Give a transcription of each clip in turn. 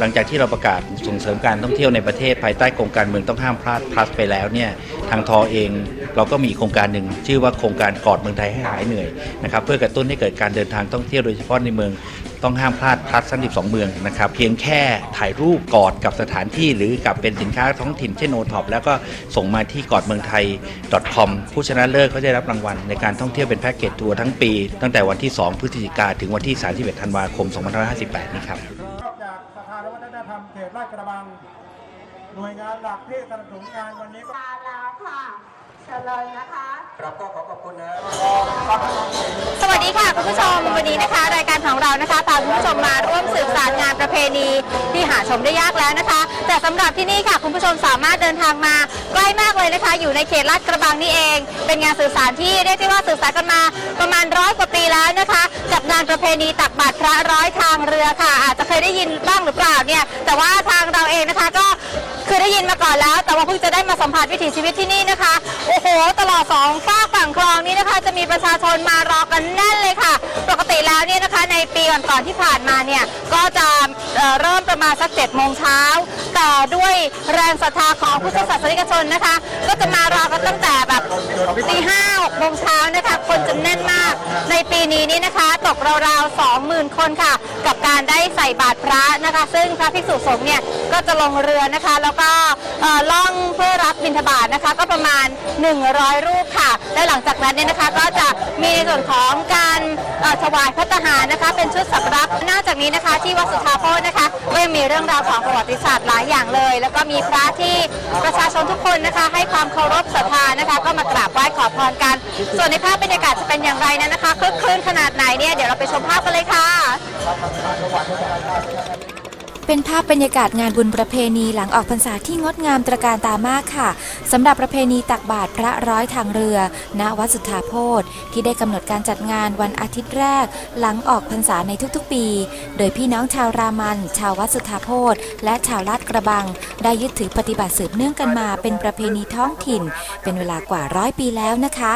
หลังจากที่เราประกาศส่งเสริมการท่องเที่ยวในประเทศภายใต้โครงการเมืองต้องห้ามพลาด plus ไปแล้วเนี่ยทางทอเองเราก็มีโครงการหนึ่งชื่อว่าโครงการกอดเมืองไทยให้หายเหนื่อยนะครับเพื่อกระตุ้นให้เกิดการเดินทางท่องเที่ยวโดยเฉพาะในเมืองต้องห้ามพลาด plus ทั้ง12 เมืองนะครับเพียงแค่ถ่ายรูปกอดกับสถานที่หรือกับเป็นสินค้าท้องถิ่นเช่นโอท็อปแล้วก็ส่งมาที่กอดเมืองไทย .com ผู้ชนะเลิศก็ได้รับรางวัลในการท่องเที่ยวเป็นแพ็กเกจทัวร์ทั้งปี ตั้งแต่วันที่ 2 พฤศจิกาถึงวันที่ 31 ธันวาคม 2558 นี้ครับ ลาดกระบัง หน่วยงานหลักที่สนับสนุนงานวันนี้ก็ ลาแล้วค่ะ เชิญเลยนะคะ ครับก็ขอขอบคุณนะสวัสดีค่ะคุณผู้ชมวันนี้นะคะ รายการของเรานะคะพาคุณผู้ชมมาร่วมสืบสารงานประเพณีที่หาชมได้ยากแล้วนะคะ แต่สำหรับที่นี่ค่ะคุณผู้ชมสามารถเดินทางมาใกล้มากเลยนะคะ อยู่ในเขตลาดกระบังนี่เอง เป็นงานสื่อสารที่เรียกได้ว่าสื่อสารกันมาประมาณร้อยกว่าปีแล้วนะคะ กับงานประเพณีตักบาตรพระร้อยทางเรือค่ะ อาจจะเคยได้ยินบ้างหรือเปล่าเนี่ยแต่ว่าทางเราเองนะคะก็ คือได้ยินมาก่อนแล้ว แต่ว่าเพิ่งจะได้มาสัมผัสวิถีชีวิตที่นี่นะคะ โอ้โห ตลอดสองฝากฝั่งคลองนี้นะคะ จะมีประชาชนมารอกันแน่นเลยค่ะ ปกติแล้วเนี่ยนะคะในปีก่อนๆที่ผ่านมาเนี่ยก็จะเเริ่ม มาสักเจ็ดโมงเช้าแต่ด้วยแรงศรัทธาของพุทธศาสนิกชนนะคะ ก็จะมารอกันตั้งแต่แบบตีห้าหกโมงเช้านะคะ คนจะแน่นมากในปีนี้นี่นะคะ ตกราวๆสองหมื่นคนค่ะ กับการได้ใส่บาตรพระนะคะ ซึ่งพระภิกษุสงฆ์เนี่ยก็จะลงเรือนะคะ แล้วก็ล่องเพื่อรับบิณฑบาตนะคะ ก็ประมาณ 100 รูปค่ะ และหลังจากนั้นเนี่ยนะคะก็จะมีส่วนของการถวายพระทหารนะคะ เป็นชุดสักรับนอกจากนี้นะคะ ที่วัดสุทธาโพธนะคะก็ยังมีเรื่องราวของประวัติศาสตร์หลายอย่างเลย แล้วก็มีพระที่ประชาชนทุกคนนะคะให้ความเคารพศรัทธานะคะ ก็มากราบไหว้ขอพรกัน ส่วนในภาพบรรยากาศจะเป็นอย่างไรนั้นนะคะคึกคืนขนาดไหนเนี่ยเดี๋ยวเราไปชมภาพกันเลยค่ะ เป็นภาพบรรยากาศงานบุญประเพณีหลังออกพรรษาที่งดงามตระการตามากค่ะสำหรับประเพณีตักบาตรพระร้อยทางเรือ ณวัดสุทธาโพธที่ได้กำหนดการจัดงานวันอาทิตย์แรก หลังออกพรรษาในทุกๆปี โดยพี่น้องชาวรามัน ชาววัดสุทธาโพธและชาวลาดกระบัง ได้ยึดถือปฏิบัติสืบเนื่องกันมาเป็นประเพณีท้องถิ่น เป็นเวลากว่าร้อยปีแล้วนะคะ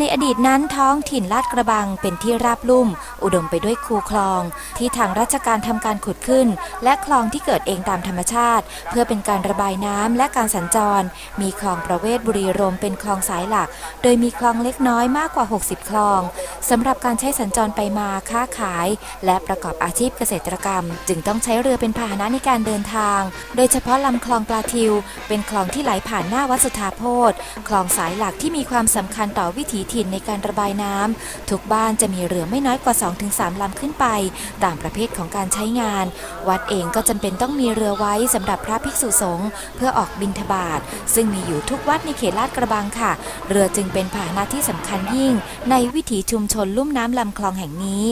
ในอดีตนั้นท้องถิ่นลาดกระบังเป็นที่ราบลุ่ม อุดมไปด้วยคูคลอง ที่ทางราชการทำการขุดขึ้น และคลองที่เกิดเองตามธรรมชาติ เพื่อเป็นการระบายน้ำและการสัญจร มีคลองประเวศบุรีรมเป็นคลองสายหลัก โดยมีคลองเล็กน้อยมากกว่า 60 คลองสำหรับการใช้สัญจรไปมาค้าขาย และประกอบอาชีพเกษตรกรรม จึงต้องใช้เรือเป็นพาหนะในการเดินทาง โดยเฉพาะลำคลองปลาทิว เป็นคลองที่ไหลผ่านหน้าวัดสุทธาโพธคลองสายหลักที่มีความสำคัญต่อวิถีถิ่นในการระบายน้ำทุกบ้านจะมีเรือไม่น้อยกว่า 2-3 ลำขึ้นไป ตามประเภทของการใช้งาน วัดเองก็จำเป็นต้องมีเรือไว้สำหรับพระภิกษุสงฆ์เพื่อออกบิณฑบาตซึ่งมีอยู่ทุกวัดในเขตลาดกระบังค่ะ เรือจึงเป็นพาหนะที่สำคัญยิ่ง ในวิถีชุมชนลุ่มน้ำลำคลองแห่งนี้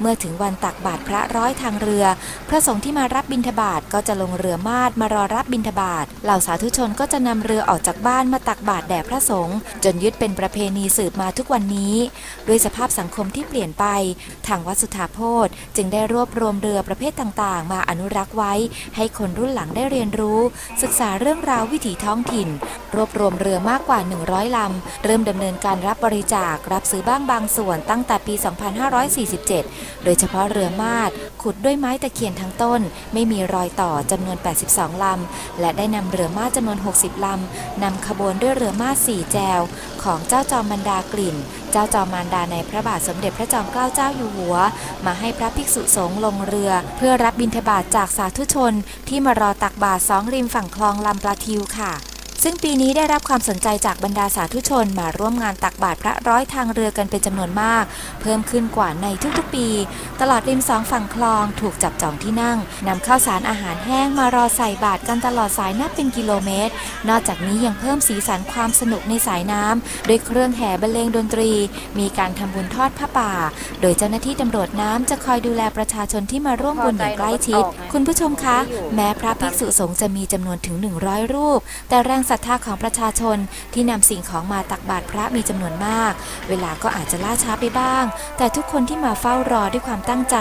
เมื่อถึงวันตักบาตรพระร้อยทางเรือ พระสงฆ์ที่มารับบิณฑบาตก็จะลงเรือมาดมารอรับบิณฑบาตเหล่าสาธุชนก็จะนำเรือออกจากบ้านมาตักบาตรแด่พระสงฆ์จนยึดเป็นประเพณีสืบมาทุกวันนี้ด้วยสภาพสังคมที่เปลี่ยนไป ทางวัดสุทธาโพธจึงได้รวบรวมเรือประเภทต่างๆ มาอนุรักษ์ไว้ ให้คนรุ่นหลังได้เรียนรู้ ศึกษาเรื่องราววิถีท้องถิ่น รวบรวมเรือมากกว่า 100 ลำ เริ่มดำเนินการรับบริจาครับซื้อบ้างบางส่วนตั้งแต่ปี 2547 โดยเฉพาะเรือมาด ขุดด้วยไม้ตะเคียนทั้งต้น ไม่มีรอยต่อจำนวน 82 ลำ และได้นำเรือมาจำนวน 60 ลำนำขบวนด้วยเรือมาสี่แจว ของเจ้าจอมบรรดากลิ่น เจ้าจอมมารดาในพระบาทสมเด็จพระจอมเกล้าเจ้าอยู่หัว มาให้พระภิกษุสงฆ์ลงเรือ เพื่อรับบิณฑบาตจากสาธุชน ที่มารอตักบาตรสองริมฝั่งคลองลำปลาทิวค่ะ ซึ่งปีนี้ได้รับความสนใจจากบรรดาสาธุชนมาร่วมงานตักบาตรพระร้อยทางเรือกันเป็นจำนวนมาก เพิ่มขึ้นกว่าในทุกๆปี ตลอดริมสองฝั่งคลองถูกจับจองที่นั่งนำข้าวสารอาหารแห้งมารอใส่บาตรกันตลอดสายนับเป็นกิโลเมตร นอกจากนี้ยังเพิ่มสีสันความสนุกในสายน้ำด้วยเครื่องแห่บรรเลงดนตรี มีการทำบุญทอดผ้าป่า โดยเจ้าหน้าที่ตำรวจน้ำจะคอยดูแลประชาชนที่มาร่วมบุญอย่างใกล้ชิด คุณผู้ชมคะ แม้พระภิกษุสงฆ์จะมีจำนวนถึง 100 รูป แต่แรงศรัทธาของประชาชนที่นำสิ่งของมาตักบาตรพระมีจำนวนมาก เวลาก็อาจจะล่าช้าไปบ้าง แต่ทุกคนที่มาเฝ้ารอด้วยความตั้งใจ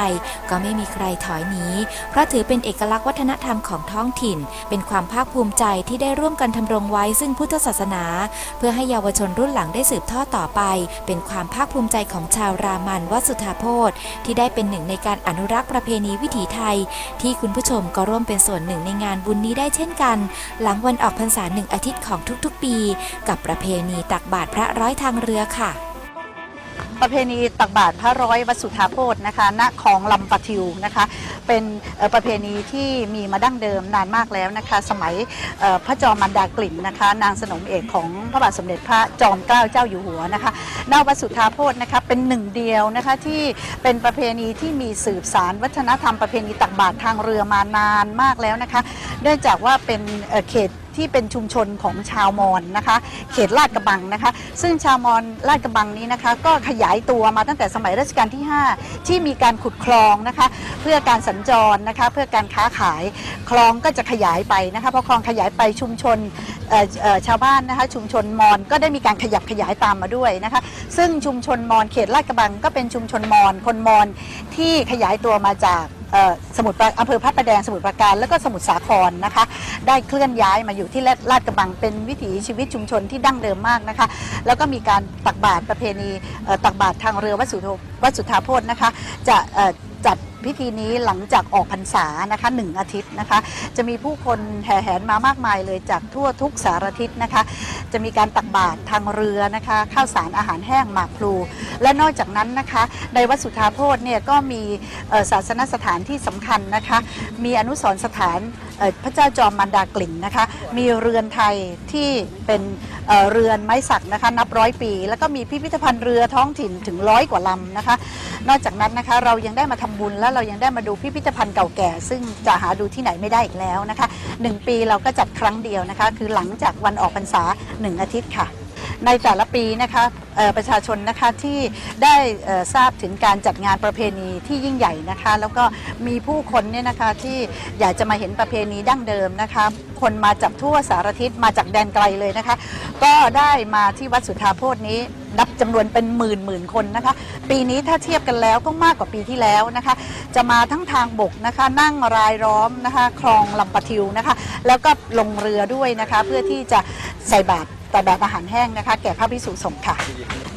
ก็ไม่มีใครถอยหนีเพราะถือเป็นเอกลักษณ์วัฒนธรรมของท้องถิ่น เป็นความภาคภูมิใจที่ได้ร่วมกันทำรงไว้ซึ่งพุทธศาสนา เพื่อให้เยาวชนรุ่นหลังได้สืบทอดต่อไป เป็นความภาคภูมิใจของชาวรามันวัสุธาโพธที่ได้เป็นหนึ่งในการอนุรักษ์ประเพณีวิถีไทย ที่คุณผู้ชมก็ร่วมเป็นส่วนหนึ่งในงานบุญนี้ได้เช่นกัน หลังวันออกพรรษาหนึ่งอาทิตย์ของทุกๆปี กับประเพณีตักบาตรพระร้อยทางเรือค่ะ ประเพณีตักบาตรพระร้อยวัสุทธาโพธนะคะณคลองลำปะทิวนะคะ เป็นประเพณีที่มีมาดั้งเดิมนานมากแล้วนะคะ สมัยพระจอมมันดากลิ่นนะคะ นางสนมเอกของพระบาทสมเด็จพระจอมเกล้าเจ้าอยู่หัวนะคะณวัดสุทธาโพธนะคะเป็นหนึ่งเดียวนะคะที่เป็นประเพณีที่มีสืบสารวัฒนธรรมประเพณีตักบาตรทางเรือมานานมากแล้วนะคะเนื่องจากว่าเป็นเขตที่เป็นชุมชนของชาวมอญนะคะ เขตลาดกระบังนะคะ ซึ่งชาวมอญลาดกระบังนี้นะคะ ก็ขยายตัวมาตั้งแต่สมัยรัชกาลที่ 5 ที่มีการขุดคลองนะคะ เพื่อการสัญจรนะคะเพื่อการค้าขายคลองก็จะขยายไปนะคะพอคลองขยายไปชุมชนชาวบ้านนะคะชุมชนมอญก็ได้มีการขยับขยายตามมาด้วยนะคะซึ่งชุมชนมอญเขตลาดกระบังก็เป็นชุมชนมอญคนมอญที่ขยายตัวมาจากสมุทรปราอำเภอพระประแดงสมุทรปราการแล้วก็สมุทรสาครนะคะได้เคลื่อนย้ายมาอยู่ที่ลาดกระบังเป็นวิถีชีวิตชุมชนที่ดั้งเดิมมากนะคะแล้วก็มีการตักบาตรประเพณีตักบาตรทางเรือวัดสุวัดสุทธาโพธนะคะจะจัด พิธีนี้หลังจากออกพรรษานะคะหนึ่งอาทิตย์นะคะ จะมีผู้คนแห่แหนมามากมายเลยจากทั่วทุกสารทิศนะคะ จะมีการตักบาตรทางเรือนะคะข้าวสารอาหารแห้งหมากพลู และนอกจากนั้นนะคะ ในวัดสุทธาโพธเนี่ยก็มีศาสนสถานที่สำคัญนะคะ มีอนุสรณ์สถาน เอ่อพระเจ้าจอมมันดากลิ่นนะคะ มีเรือนไทยที่เป็นเอ่อเรือนไม้สักนะคะนับร้อยปี แล้วก็มีพิพิธภัณฑ์เรือท้องถิ่นถึงร้อยกว่าลำนะคะ นอกจากนั้นนะคะเรายังได้มาทำบุญและเรายังได้มาดูพิพิธภัณฑ์เก่าแก่ ซึ่งจะหาดูที่ไหนไม่ได้อีกแล้วนะคะหนึ่งปีเราก็จัดครั้งเดียวนะคะ คือหลังจากวันออกพรรษาหนึ่งอาทิตย์ค่ะ ในแต่ละปีนะคะประชาชนนะคะที่ได้ทราบถึงการจัดงานประเพณีที่ยิ่งใหญ่นะคะ แล้วก็มีผู้คนเนี่ยนะคะที่อยากจะมาเห็นประเพณีดั้งเดิมนะคะ คนมาจากทั่วสารทิศมาจากแดนไกลเลยนะคะ ก็ได้มาที่วัดสุทธาโพธนี้นับจำนวนเป็นหมื่นหมื่นคนนะคะ ปีนี้ถ้าเทียบกันแล้วก็มากกว่าปีที่แล้วนะคะ จะมาทั้งทางบกนะคะ นั่งรายล้อมนะคะ คลองลำปะทิวนะคะ แล้วก็ลงเรือด้วยนะคะ เพื่อที่จะใส่บาตร แต่แบบอาหารแห้งนะคะ แก่พระพิสุสงฆ์ค่ะ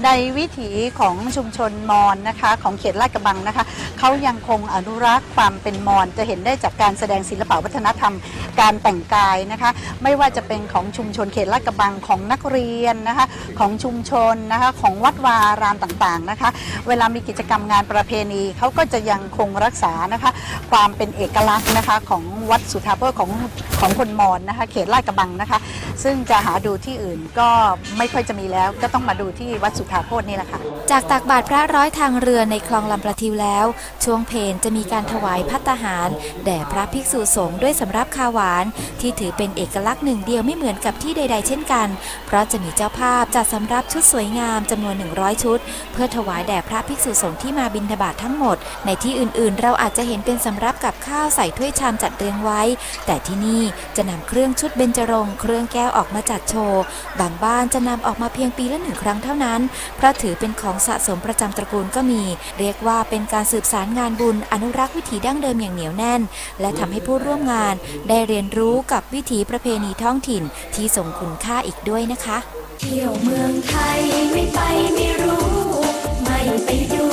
ในวิถีของชุมชนมอญนะคะ ของเขตลาดกระบังนะคะเขายังคงอนุรักษ์ความเป็นมอญจะเห็นได้จากการแสดงศิลปวัฒนธรรม การแต่งกายนะคะ ไม่ว่าจะเป็นของชุมชนเขตลาดกระบังของนักเรียนนะคะ ของชุมชนนะคะของวัดวารามต่างๆนะคะ เวลามีกิจกรรมงานประเพณีเขาก็จะยังคงรักษานะคะ ความเป็นเอกลักษณ์นะคะของวัดสุทธาโพธของของคนมอญนะคะ เขตลาดกระบังนะคะ ซึ่งจะหาดูที่อื่นก็ไม่ค่อยจะมีแล้ว ก็ต้องมาดูที่วัดสุทธาโพธนี่แหละค่ะ จากตักบาตรพระร้อยทางเรือในคลองลำประทิวแล้ว ช่วงเพนจะมีการถวายพัตหาร แด่พระภิกษุสงฆ์ด้วยสำรับคาวหวาน ที่ถือเป็นเอกลักษณ์หนึ่งเดียวไม่เหมือนกับที่ใด ๆ เช่นกัน เพราะจะมีเจ้าภาพจัดสำรับชุดสวยงามจำนวน 100 ชุด เพื่อถวายแด่พระภิกษุสงฆ์ที่มาบิณฑบาตทั้งหมด ในที่อื่นๆ เราอาจจะเห็นเป็นสำรับกับข้าวใส่ถ้วยชามจัดเรียงไว้ แต่ที่นี่จะนำเครื่องชุดเบญจรงค์เครื่องแก้วออกมาจัดโชว์บางบ้านจะนำออกมาเพียงปีละหนึ่งครั้งเท่านั้น เพราะถือเป็นของสะสมประจำตระกูลก็มี เรียกว่าเป็นการสืบสารงานบุญอนุรักษ์วิถีดั้งเดิมอย่างเหนียวแน่น และทำให้ผู้ร่วมงาน ได้เรียนรู้กับวิถีประเพณีท้องถิ่นที่ทรงคุณค่าอีกด้วยนะคะ เที่ยวเมืองไทยไม่ไปไม่รู้ ไม่ไปดู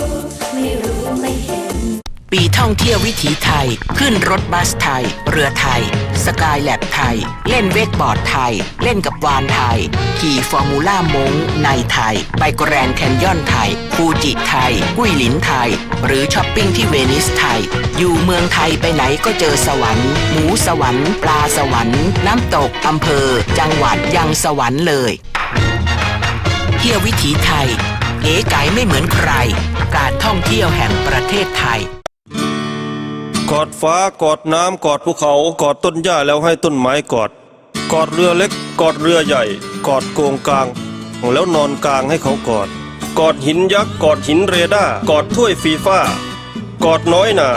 ไม่รู้ไม่ ปีท่องเที่ยววิถีไทย ขึ้นรถบัสไทย เรือไทย สกายแลบไทย เล่นเวกบอร์ดไทย เล่นกับวานไทย ขี่ฟอร์มูล่ามงในไทย ไปแกรนด์แคนยอนไทย ฟูจิไทย กุ้ยหลินไทย หรือช้อปปิ้งที่เวนิสไทย อยู่เมืองไทยไปไหนก็เจอสวรรค์ หมูสวรรค์ ปลาสวรรค์ น้ำตกอำเภอ จังหวัดยังสวรรค์เลยเที่ยววิถีไทย เก๋ไก๋ไม่เหมือนใคร การท่องเที่ยวแห่งประเทศไทย กอดฟ้ากอดน้ำกอดภูเขากอดต้นหญ้าแล้วให้ต้นไม้กอด กอดเรือเล็ก กอดเรือใหญ่ กอดโกงกลาง แล้วนอนกลางให้เขากอด กอดหินยักษ์กอดหินเรดาร์กอดถ้วยฟีฟ้ากอดน้อยหนา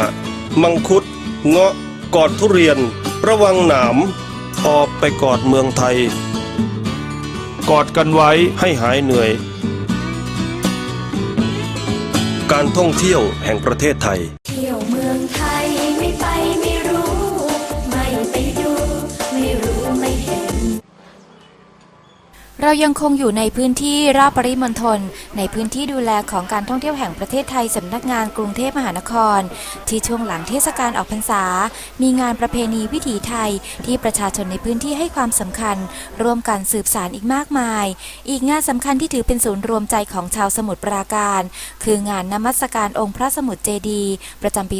มังคุด เงาะกอดทุเรียน ระวังหนามออกไปกอดเมืองไทย กอดกันไว้ให้หายเหนื่อย การท่องเที่ยวแห่งประเทศไทยเที่ยวม ไทยไม่ไป เรายังคงอยู่ในพื้นที่รอบปริมณฑลในพื้นที่ดูแลของการท่องเที่ยวแห่งประเทศไทยสำนักงานกรุงเทพมหานคร ที่ช่วงหลังเทศกาลออกพรรษา มีงานประเพณีวิถีไทยที่ประชาชนในพื้นที่ให้ความสำคัญ ร่วมกันสืบสานอีกมากมาย อีกงานสำคัญที่ถือเป็นศูนย์รวมใจของชาวสมุทรปราการ คืองานนมัสการองค์พระสมุทรเจดีประจำปี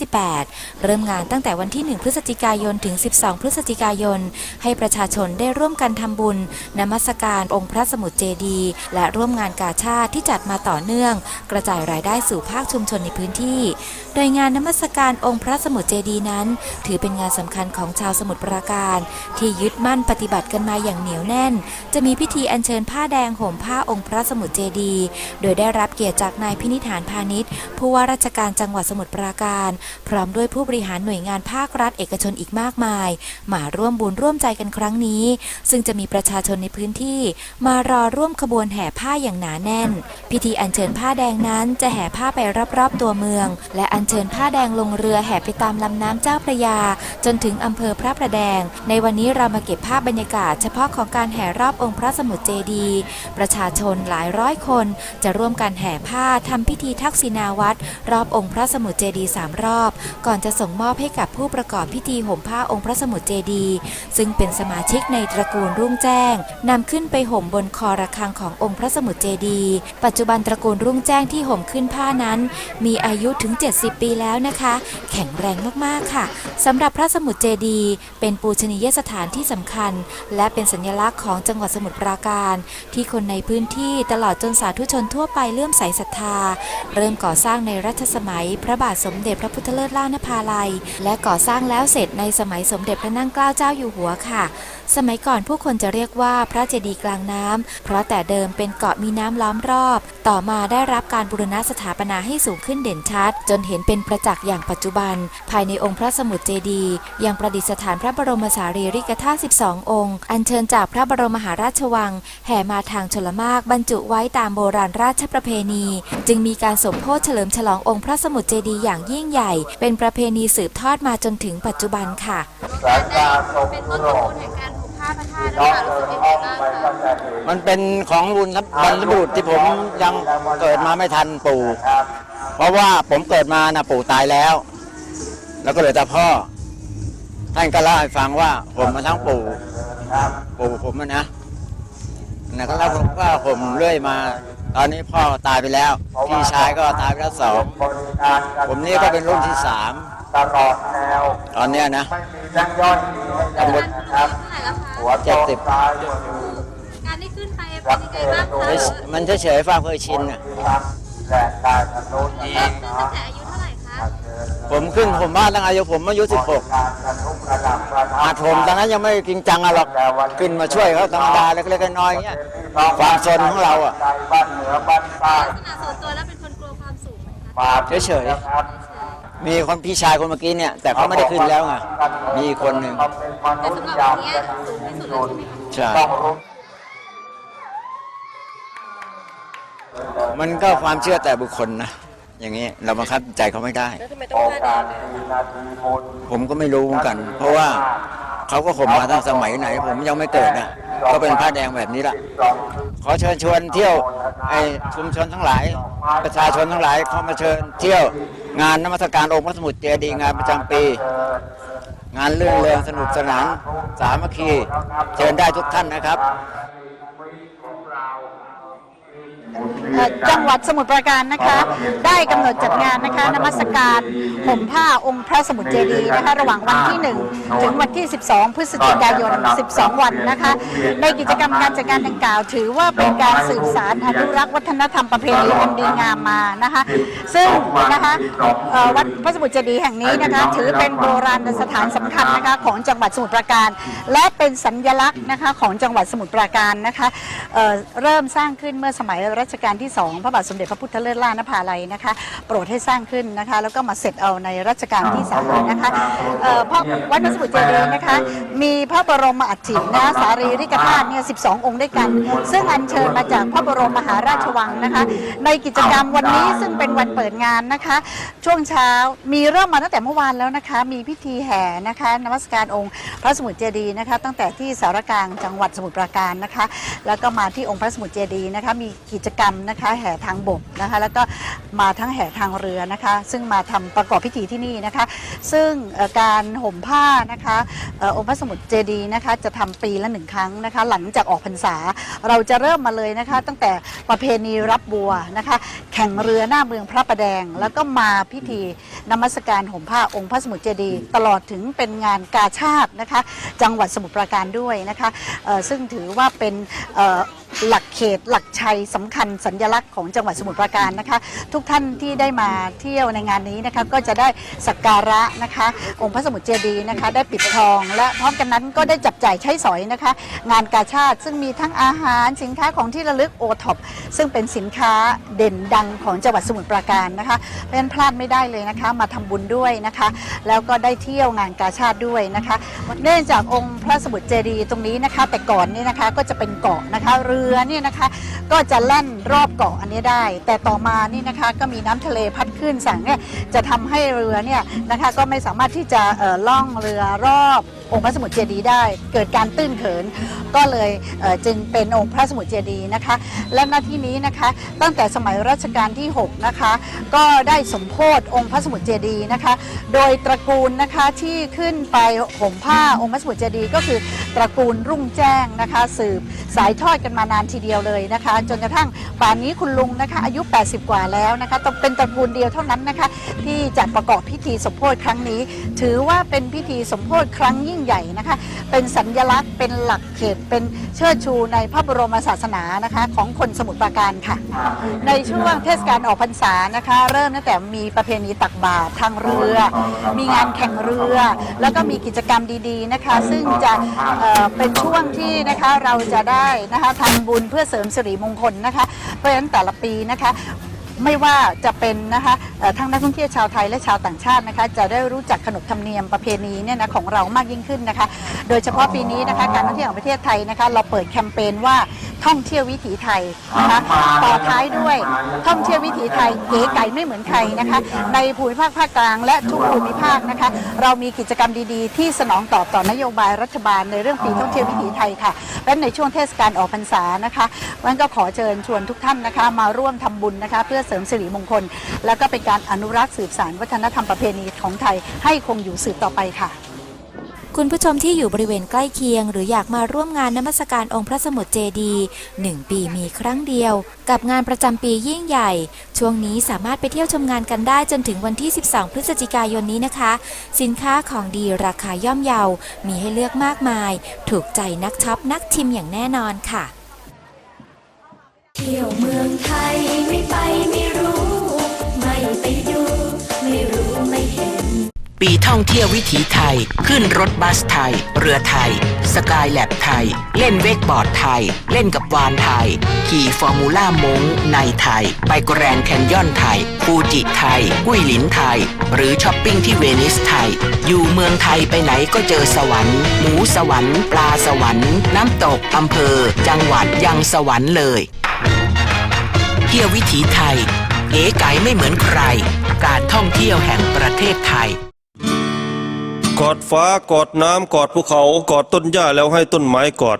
2558 เริ่มงานตั้งแต่วันที่ 1 พฤศจิกายนถึง 12 พฤศจิกายน ให้ประชาชนได้ร่วมกันทำบุญนมัสการองค์พระสมุทรเจดี และร่วมงานกาชาติที่จัดมาต่อเนื่อง กระจายรายได้สู่ภาคชุมชนในพื้นที่ โดยงานนมัสการองค์พระสมุทรเจดีนั้น ถือเป็นงานสำคัญของชาวสมุทรปราการ ที่ยึดมั่นปฏิบัติกันมาอย่างเหนียวแน่น จะมีพิธีอัญเชิญผ้าแดงห่มผ้าองค์พระสมุทรเจดี โดยได้รับเกียรติจากนายพินิธานพาณิชย์ผู้ว่าราชการจังหวัดสมุทรปราการ พร้อมด้วยผู้บริหารหน่วยงานภาครัฐเอกชนอีกมากมาย มาร่วมบุญร่วมใจกันครั้งนี้ ซึ่งจะมีประชาชนในพื้นที่ มารอร่วมขบวนแห่ผ้าอย่างหนาแน่น พิธีอัญเชิญผ้าแดงนั้นจะแห่ผ้าไปรอบๆตัวเมือง และอัญเชิญผ้าแดงลงเรือแห่ไปตามลำน้ำเจ้าพระยา จนถึงอำเภอพระประแดง ในวันนี้เรามาเก็บภาพบรรยากาศ เฉพาะของการแห่รอบองค์พระสมุทรเจดีย์ประชาชนหลายร้อยคน จะร่วมกันแห่ผ้าทำพิธีทักษิณาวัตรรอบองค์พระสมุทรเจดีย์สามรอบ ก่อนจะส่งมอบให้กับผู้ประกอบพิธีห่มผ้าองค์พระสมุทรเจดีย์ซึ่งเป็นสมาชิกในตระกูลรุ่งแจ้งนำขึ้นไปห่มบนคอระฆังขององค์พระสมุทรเจดีย์ปัจจุบันตระกูลรุ่งแจ้งที่ห่มขึ้นผ้านั้น มีอายุถึง 70ปีแล้วนะคะ แข็งแรงมากๆค่ะสำหรับพระสมุทรเจดีเป็นปูชนียสถานที่สำคัญ และเป็นสัญลักษณ์ของจังหวัดสมุทรปราการ ที่คนในพื้นที่ตลอดจนสาธุชนทั่วไปเลื่อมใสศรัทธา เริ่มก่อสร้างในรัชสมัย พระบาทสมเด็จพระพุทธเลิศล่านภาลัย และก่อสร้างแล้วเสร็จในสมัยสมเด็จพระนั่งเกล้าเจ้าอยู่หัวค่ะ สมัยก่อนผู้คนจะเรียกว่าพระเจดีย์กลางน้ำ เพราะแต่เดิมเป็นเกาะมีน้ำล้อมรอบ ต่อมาได้รับการบูรณะสถาปนาให้สูงขึ้นเด่นชัด จนเห็นเป็นประจักษ์อย่างปัจจุบัน ภายในองค์พระสมุทรเจดีย์ยังประดิษฐานพระบรมสารีริกธาตุ12 องค์ อัญเชิญจากพระบรมมหาราชวัง แห่มาทางชลมากบรรจุไว้ตามโบราณราชประเพณี จึงมีการสมโพธิเฉลิมฉลององค์พระสมุทรเจดีย์อย่างยิ่งใหญ่ เป็นประเพณีสืบทอดมาจนถึงปัจจุบันค่ะเป็นต้นตระกูลแห่งการ ผ้าพระธาตุนะคะรู้สึกยังไงบ้างคะมันเป็นของรุ่นครับบรรพบุรุษที่ผมยังเกิดมาไม่ทันปู่ เพราะว่าผมเกิดมานะปู่ตายแล้ว แล้วก็เหลือแต่พ่อ ท่านก็เล่าให้ฟังว่า ผมมาทั้งปู่ปู่ผมอะนะนะก็เล่าว่าผมเรื่อยมา ตอนนี้พ่อตายไปแล้ว พี่ชายก็ตายไปแล้วสองผมนี่ก็เป็นรุ่นที่สาม ตลอดแนวตอนเนี้ยนะ ไม่มีแบงค์ย่อยมีให้แต่หมดนะครับ เท่าไหร่แล้วคะหัวโตตายอยู่การที่ขึ้นไปเป็นยังไงบ้างคะมันเฉยๆฟ้าเคยชินน่ะครับและได้ทางโน้นนะครับขึ้นตั้งแต่อายุเท่าไหร่คะผมขึ้นผมบ้านตั้งอายุผมอายุสิบหกการกระทุกระดับประทับอาจผมตอนนั้นยังไม่จริงจังอะหรอกขึ้นมาช่วยเขาธรรมดาเล็กๆน้อยๆเงี้ยความสนของเราอะใจบ้านเหนือบ้านใต้ลักษณะส่วนตัวแล้วเป็นคนกลัวความสูงไหมคะมาเฉยๆนะครับ มีคนพี่ชายคนเมื่อกี้เนี่ย แต่เขาไม่ได้ขึ้นแล้วไงมีอีกคนหนึ่งเขาเป็นมแต่นุษสำย์หรับอย่างวันนี้เป็นสูงที่สุดแล้วใช่ไหมคะ ใช่ต้องรู้มันก็ความเชื่อแต่บุคคลนะอย่างนี้เราบังคับใจเขาไม่ได้โอกาสดีนาทีบุญผมก็ไม่รู้เหมือนกัน เพราะว่า เขาก็ข่มมาตั้งสมัยไหน ผมยังไม่เกิดนะก็เป็นผ้าแดงแบบนี้ละขอเชิญชวนเที่ยวไอชุมชนทั้งหลาย ประชาชนทั้งหลายเข้ามาเชิญเที่ยวงานนมัสการองค์พระสมุทรเจดีย์งานประจำปี งานเรื่องเรืองสนุกสนาน สามัคคี เชิญได้ทุกท่านนะครับ เอ่อจังหวัดสมุทรปราการนะคะ ได้กำหนดจัดงานนะคะนมัสการห่มผ้าองค์พระสมุทรเจดีย์นะคะ ระหว่างวันที่ 1 ถึงวันที่ 12 พฤศจิกายน 12 วันนะคะ ในกิจกรรมการจัดงานดังกล่าว ถือว่าเป็นการสืบสารอนุรักษ์วัฒนธรรมประเพณีอันดีงามมานะคะ ซึ่งนะคะเอ่อวัดพระสมุทรเจดีย์แห่งนี้นะคะ ถือเป็นโบราณสถานสำคัญนะคะของจังหวัดสมุทรปราการ และเป็นสัญลักษณ์นะคะของจังหวัดสมุทรปราการนะคะเอ่อเริ่มสร้างขึ้นเมื่อสมัยรัชกาลที่ที่ 2 พระบาทสมเด็จพระพุทธเลิศล่านภาลัยนะคะ โปรดให้สร้างขึ้นนะคะ แล้วก็มาเสร็จเอาในรัชกาลที่ 3 นะคะเอ่อพระวัดพระสมุทรเจดีย์นะคะ มีพระบรมอัฐินะสารีริกธาตุเนี่ย12 องค์ด้วยกัน ซึ่งอัญเชิญมาจากพระบรมมหาราชวังนะคะ ในกิจกรรมวันนี้ซึ่งเป็นวันเปิดงานนะคะ ช่วงเช้ามีเริ่มมาตั้งแต่เมื่อวานแล้วนะคะ มีพิธีแห่นะคะนมัสการองค์พระสมุทรเจดีย์นะคะ ตั้งแต่ที่สารกลางจังหวัดสมุทรปราการนะคะ แล้วก็มาที่องค์พระสมุทรเจดีย์นะคะ มีกิจกรรมนะคะะคะ แห่ทางบกนะคะ แล้วก็มาทั้งแห่ทางเรือนะคะ ซึ่งมาทำประกอบพิธีที่นี่นะคะ ซึ่งการห่มผ้านะคะองค์พระสมุทรเจดีย์นะคะจะทำปีละหนึ่งครั้งนะคะ หลังจากออกพรรษาเราจะเริ่มมาเลยนะคะ ตั้งแต่ประเพณีรับบัวนะคะ แข่งเรือหน้าเมืองพระประแดง แล้วก็มาพิธีนมัสการห่มผ้าองค์พระสมุทรเจดีย์ตลอดถึงเป็นงานกาชาตินะคะ จังหวัดสมุทรปราการด้วยนะคะซึ่งถือว่าเป็น หลักเขตหลักชัยสำคัญสัญลักษณ์ของจังหวัดสมุทรปราการนะคะ ทุกท่านที่ได้มาเที่ยวในงานนี้นะคะก็จะได้สักการะนะคะ องค์พระสมุทรเจดีย์นะคะ ได้ปิดทอง และพร้อมกันนั้นก็ได้จับจ่ายใช้สอยนะคะ งานกาชาติซึ่งมีทั้งอาหารสินค้าของที่ระลึกโอท็อปซึ่งเป็นสินค้าเด่นดังของจังหวัดสมุทรปราการนะคะเพราะฉะนั้นพลาดไม่ได้เลยนะคะ มาทำบุญด้วยนะคะ แล้วก็ได้เที่ยวงานกาชาติด้วยนะคะเนื่องจากองค์พระสมุทรเจดีย์ตรงนี้นะคะ แต่ก่อนนี่นะคะก็จะเป็นเกาะนะคะเรือเนี่ยนะคะ ก็จะแล่นรอบเกาะอันนี้ได้ แต่ต่อมานี่นะคะก็มีน้ำทะเลพัดขึ้นสั่งเนี่ยจะทำให้เรือเนี่ยนะคะก็ไม่สามารถที่จะเออล่องเรือรอบ องค์พระสมุทรเจดีย์ได้ เกิดการตื้นเขิน ก็เลยจึงเป็นองค์พระสมุทรเจดีย์นะคะ และหน้าที่นี้นะคะ ตั้งแต่สมัยรัชกาลที่ 6 นะคะ ก็ได้สมโพธิองค์พระสมุทรเจดีย์นะคะ โดยตระกูลนะคะที่ขึ้นไปห่มผ้าองค์พระสมุทรเจดีย์ก็คือตระกูลรุ่งแจ้งนะคะ สืบสายทอดกันมานานทีเดียวเลยนะคะ จนกระทั่งป่านนี้คุณลุงนะคะ อายุ 80 กว่าแล้วนะคะต้องเป็นตระกูลเดียวเท่านั้นนะคะ ที่จะประกอบพิธีสมโพธิครั้งนี้ ถือว่าเป็นพิธีสมโพธิครั้งยิ่งใหญ่นะคะ เป็นสัญลักษณ์เป็นหลักเขตเป็นเชิดชูในพระบรมศาสนานะคะของคนสมุทรปราการค่ะ ในช่วงเทศกาลออกพรรษานะคะ เริ่มตั้งแต่มีประเพณีตักบาตรทางเรือ มีงานแข่งเรือ แล้วก็มีกิจกรรมดีๆนะคะ ซึ่งจะเเป็นช่วงที่นะคะเราจะได้นะคะทำบุญเพื่อเสริมสิริมงคลนะคะ เพราะฉะนั้นแต่ละปีนะคะ ไม่ว่าจะเป็นนะคะเอ่อทั้งนักท่องเที่ยวชาวไทยและชาวต่างชาตินะคะ จะได้รู้จักขนบธรรมเนียมประเพณีเนี่ยนะของเรามากยิ่งขึ้นนะคะ โดยเฉพาะปีนี้นะคะการท่องเที่ยวของประเทศไทยนะคะ เราเปิดแคมเปญว่าท่องเที่ยววิถีไทยนะคะต่อท้ายด้วยท่องเที่ยววิถีไทยเก๋ไก่ไม่เหมือนใครนะคะ ในภูมิภาคภาคกลางและทุกภูมิภาคนะคะ เรามีกิจกรรมดีๆ ที่สนองตอบต่อนโยบายรัฐบาลในเรื่องปีท่องเที่ยววิถีไทยค่ะและในช่วงเทศกาลออกพรรษานะคะวันก็ขอเชิญชวนทุกท่านนะคะ มาร่วมทำบุญนะคะ เพื่อเสริมสิริมงคล แล้วก็เป็นการอนุรักษ์สืบสานวัฒนธรรมประเพณีของไทยให้คงอยู่สืบต่อไปค่ะ คุณผู้ชมที่อยู่บริเวณใกล้เคียง หรืออยากมาร่วมงานนมัสการองค์พระสมุทรเจดีหนึ่งปีมีครั้งเดียว กับงานประจำปียิ่งใหญ่ ช่วงนี้สามารถไปเที่ยวชมงานกันได้จนถึงวันที่ 12 พฤศจิกายนนี้นะคะ สินค้าของดีราคาย่อมเยา มีให้เลือกมากมาย ถูกใจนักช็อปนักชิมอย่างแน่นอนค่ะ เที่ยวเมืองไทยไม่ไปไม่รู้ ไม่ไปดู ไม่รู้ไม่เห็น ปีท่องเที่ยววิถีไทย ขึ้นรถบัสไทย เรือไทย สกายแลบไทย เล่นเวกบอร์ดไทย เล่นกับวานไทย ขี่ฟอร์มูล่ามงในไทย ไปแกรนแคนยอนไทย ฟูจิไทย กุ้ยหลินไทย หรือช้อปปิ้งที่เวนิสไทย อยู่เมืองไทยไปไหนก็เจอสวรรค์ หมูสวรรค์ ปลาสวรรค์ น้ำตกอำเภอ จังหวัดยังสวรรค์เลย เที่ยววิถีไทย เก๋ไก๋ไม่เหมือนใคร การท่องเที่ยวแห่งประเทศไทย กอดฟ้ากอดน้ำกอดภูเขากอดต้นหญ้าแล้วให้ต้นไม้กอด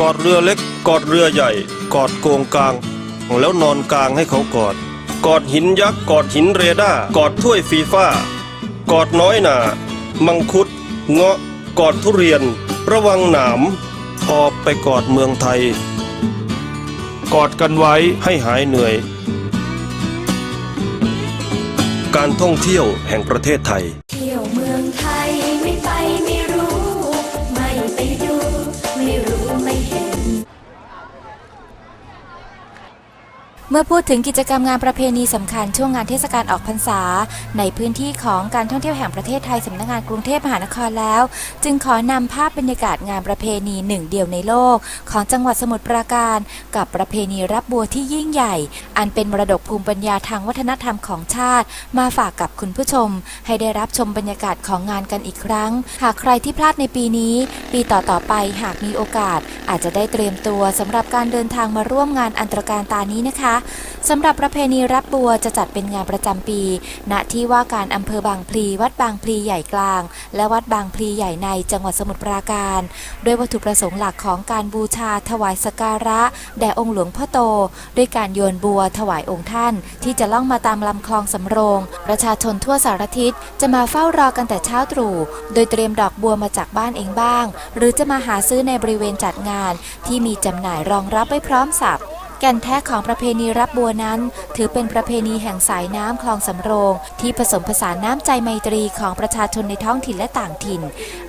กอดเรือเล็ก กอดเรือใหญ่ กอดโกงกลาง แล้วนอนกลางให้เขากอด กอดหินยักษ์กอดหินเรดาร์กอดถ้วยฟีฟ้ากอดน้อยหนามังคุด เงาะกอดทุเรียน ระวังหนามพอไปกอดเมืองไทย กอดกันไว้ให้หายเหนื่อย การท่องเที่ยวแห่งประเทศไทย เมื่อพูดถึงกิจกรรมงานประเพณีสำคัญช่วงงานเทศกาลออกพรรษา ในพื้นที่ของการท่องเที่ยวแห่งประเทศไทยสำนักงานกรุงเทพมหานครแล้ว จึงขอนำภาพบรรยากาศงานประเพณีหนึ่งเดียวในโลก ของจังหวัดสมุทรปราการ กับประเพณีรับบัวที่ยิ่งใหญ่ อันเป็นมรดกภูมิปัญญาทางวัฒนธรรมของชาติ มาฝากกับคุณผู้ชม ให้ได้รับชมบรรยากาศของงานกันอีกครั้ง หากใครที่พลาดในปีนี้ ปีต่อๆไปหากมีโอกาส อาจจะได้เตรียมตัวสำหรับการเดินทางมาร่วมงานอันตรการตานี้นะคะสำหรับประเพณีรับบัวจะจัดเป็นงานประจำปี ณที่ว่าการอำเภอบางพลี วัดบางพลีใหญ่กลาง และวัดบางพลีใหญ่ในจังหวัดสมุทรปราการโดยวัตถุประสงค์หลักของการบูชาถวายสกการะ แด่องค์หลวงพ่อโต ด้วยการโยนบัวถวายองค์ท่าน ที่จะล่องมาตามลำคลองสำโรง ประชาชนทั่วสารทิศจะมาเฝ้ารอกันแต่เช้าตรู่โดยเตรียมดอกบัวมาจากบ้านเองบ้าง หรือจะมาหาซื้อในบริเวณจัดงาน ที่มีจำหน่ายรองรับไว้พร้อมสับ แก่นแท้ของประเพณีรับบัวนั้น ถือเป็นประเพณีแห่งสายน้ำคลองสำโรง ที่ผสมผสานน้ำใจไมตรีของประชาชนในท้องถิ่นและต่างถิ่น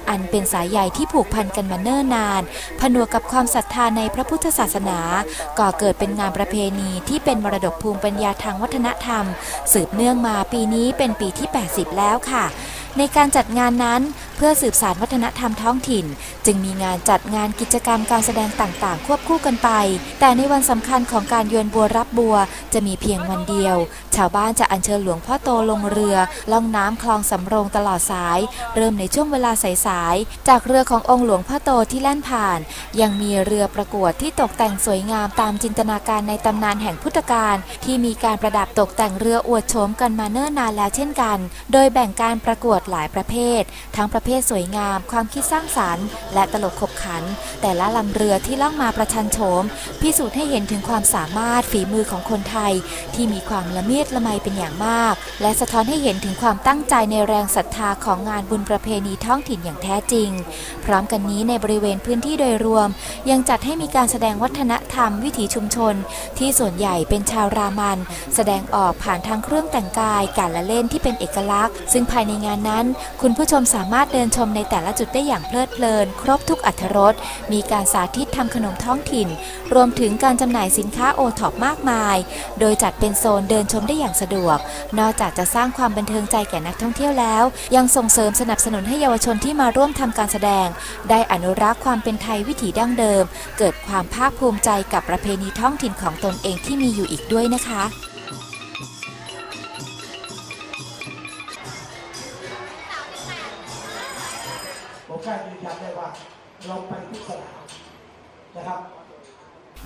อันเป็นสายใยที่ผูกพันกันมาเนิ่นนาน ผนวกกับความศรัทธาในพระพุทธศาสนา ก่อเกิดเป็นงานประเพณีที่เป็นมรดกภูมิปัญญาทางวัฒนธรรม สืบเนื่องมาปีนี้เป็นปีที่ 80 แล้วค่ะ ในการจัดงานนั้นเพื่อสืบสานวัฒนธรรมท้องถิ่น จึงมีงานจัดงานกิจกรรมการแสดงต่างๆ ควบคู่กันไป แต่ในวันสำคัญของการโยนบัวรับบัว จะมีเพียงวันเดียว ชาวบ้านจะอัญเชิญหลวงพ่อโตลงเรือ ล่องน้ำคลองสำโรงตลอดสาย เริ่มในช่วงเวลาสายๆจากเรือขององค์หลวงพ่อโตที่แล่นผ่าน ยังมีเรือประกวดที่ตกแต่งสวยงามตามจินตนาการในตำนานแห่งพุทธกาลที่มีการประดับตกแต่งเรืออวดโฉมกันมาเนิ่นนานแล้วเช่นกัน โดยแบ่งการประกวดหลายประเภท ทั้งประเภทสวยงาม ความคิดสร้างสรรค์ และตลกขบขัน แต่ละลำเรือที่ล่องมาประชันโฉม พิสูจน์ให้เห็นถึงความสามารถฝีมือของคนไทย ที่มีความละเมียดละไมเป็นอย่างมาก และสะท้อนให้เห็นถึงความตั้งใจในแรงศรัทธาของงานบุญประเพณีท้องถิ่นอย่างแท้จริง พร้อมกันนี้ในบริเวณพื้นที่โดยรวม ยังจัดให้มีการแสดงวัฒนธรรมวิถีชุมชน ที่ส่วนใหญ่เป็นชาวรามัน แสดงออกผ่านทางเครื่องแต่งกายการละเล่นที่เป็นเอกลักษณ์ ซึ่งภายในงานนั้น คุณผู้ชมสามารถเดินชมในแต่ละจุดได้อย่างเพลิดเพลิน ครบทุกอัธรสมีการสาธิตทำขนมท้องถิ่น รวมถึงการจำหน่ายสินค้าโอท็อปมากมาย โดยจัดเป็นโซนเดินชมได้อย่างสะดวก นอกจากจะสร้างความบันเทิงใจแก่นักท่องเที่ยวแล้ว ยังส่งเสริมสนับสนุนให้เยาวชนที่มาร่วมทำการแสดง ได้อนุรักษ์ความเป็นไทยวิถีดั้งเดิม เกิดความภาคภูมิใจกับประเพณีท้องถิ่นของตนเองที่มีอยู่อีกด้วยนะคะ ผมกล้ายืนยันได้ว่าเราไปทุกสนามนะครับ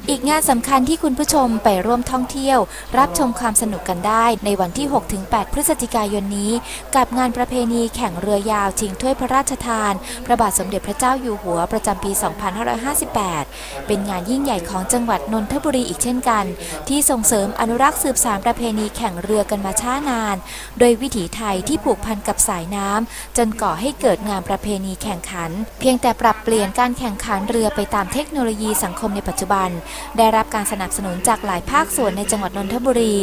อีกงานสำคัญที่คุณผู้ชมไปร่วมท่องเที่ยว รับชมความสนุกกันได้ในวันที่ 6-8 พฤศจิกายนนี้ กับงานประเพณีแข่งเรือยาวชิงถ้วยพระราชทาน พระบาทสมเด็จพระเจ้าอยู่หัวประจำปี 2558 เป็นงานยิ่งใหญ่ของจังหวัดนนทบุรีอีกเช่นกัน ที่ส่งเสริมอนุรักษ์สืบสานประเพณีแข่งเรือกันมาช้านาน โดยวิถีไทยที่ผูกพันกับสายน้ำจนก่อให้เกิดงานประเพณีแข่งขัน เพียงแต่ปรับเปลี่ยนการแข่งขันเรือไปตามเทคโนโลยีสังคมในปัจจุบัน ได้รับการสนับสนุนจากหลายภาคส่วนในจังหวัดนนทบุรี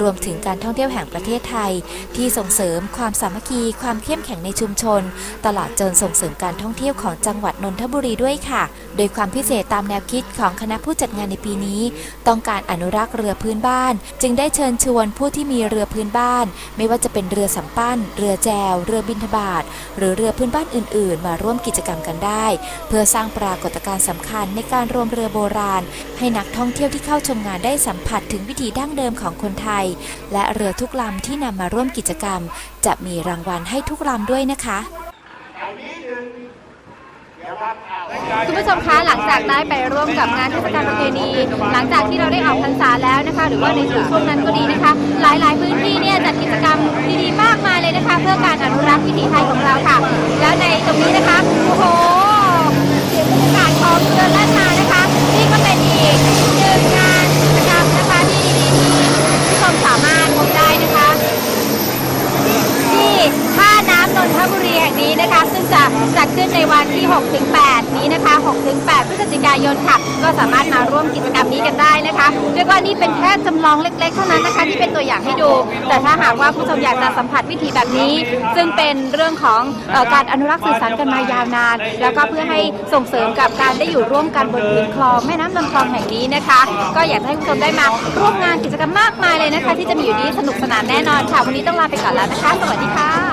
รวมถึงการท่องเที่ยวแห่งประเทศไทย ที่ส่งเสริมความสามัคคีความเข้มแข็งในชุมชน ตลอดจนส่งเสริมการท่องเที่ยวของจังหวัดนนทบุรีด้วยค่ะ โดยความพิเศษตามามแนวคิดของคณะผู้จัดงานในปีนี้ ต้องการอนุรักษ์เรือพื้นบ้าน จึงได้เชิญชวนผู้ที่มีเรือพื้นบ้าน ไม่ว่าจะเป็นเรือสำปั้น เรือแจว เรือบินทบาท หรือเรือพื้นบ้านอื่น ๆ มาร่วมกิจกรรมกันได้ เพื่อสร้างปรากฏการณ์สำคัญในการรวมเรือโบราณ ให้นักท่องเที่ยวที่เข้าชมงานได้สัมผัสถึงวิถีดั้งเดิมของคนไทย และเรือทุกลำที่นำมาร่วมกิจกรรม จะมีรางวัลให้ทุกลำด้วยนะคะ คุณผู้ชมคะหลังจากได้ไปร่วมกับงานเทศกาลประเพณี หลังจากที่เราได้ออกพรรษาแล้วนะคะ หรือว่าในช่วงนั้นก็ดีนะคะ หลาย ๆ พื้นที่เนี่ยจัดกิจกรรมดีๆมากมายเลยนะคะ เพื่อการอนุรักษ์วิถีไทยของเราค่ะ แล้วในตรงนี้นะคะโอ้โหเสียงบรรยากาศของเรือล้านนานะคะนี่ก็เป็นอีกหนึ่งงานกิจกรรมนะคะที่ดีๆที่คุณผู้ชมสามารถพบได้นะคะ ที่ท่าน้ำนนทบุรี แห่งนี้นะคะ ซึ่งจะจัดขึ้นในวันที่ 6-8 นี้นะคะ 6-8 พฤศจิกายนค่ะ ก็สามารถมาร่วมกิจกรรมนี้กันได้นะคะเรียกว่านี่เป็นแค่จำลองเล็ก ๆ เท่านั้นนะคะ ที่เป็นตัวอย่างให้ดู แต่ถ้าหากว่าผู้ชมอยากจะสัมผัสวิธีแบบนี้ ซึ่งเป็นเรื่องของออการอนุรักษ์สื่อสารกันมายาวนาน แล้วก็เพื่อให้ส่งเสริมกับการได้อยู่ร่วมกันบนพื้นคลองแม่น้ำลำคลองแห่งนี้นะคะ ก็อยากให้ผู้ชมได้มาร่วมงานกิจกรรมมากมายเลยนะคะ ที่จะมีอยู่นี้สนุกสนานแน่นอนค่ะวันนี้ต้องลาไปก่อนแล้วนะคะ สวัสดีค่ะ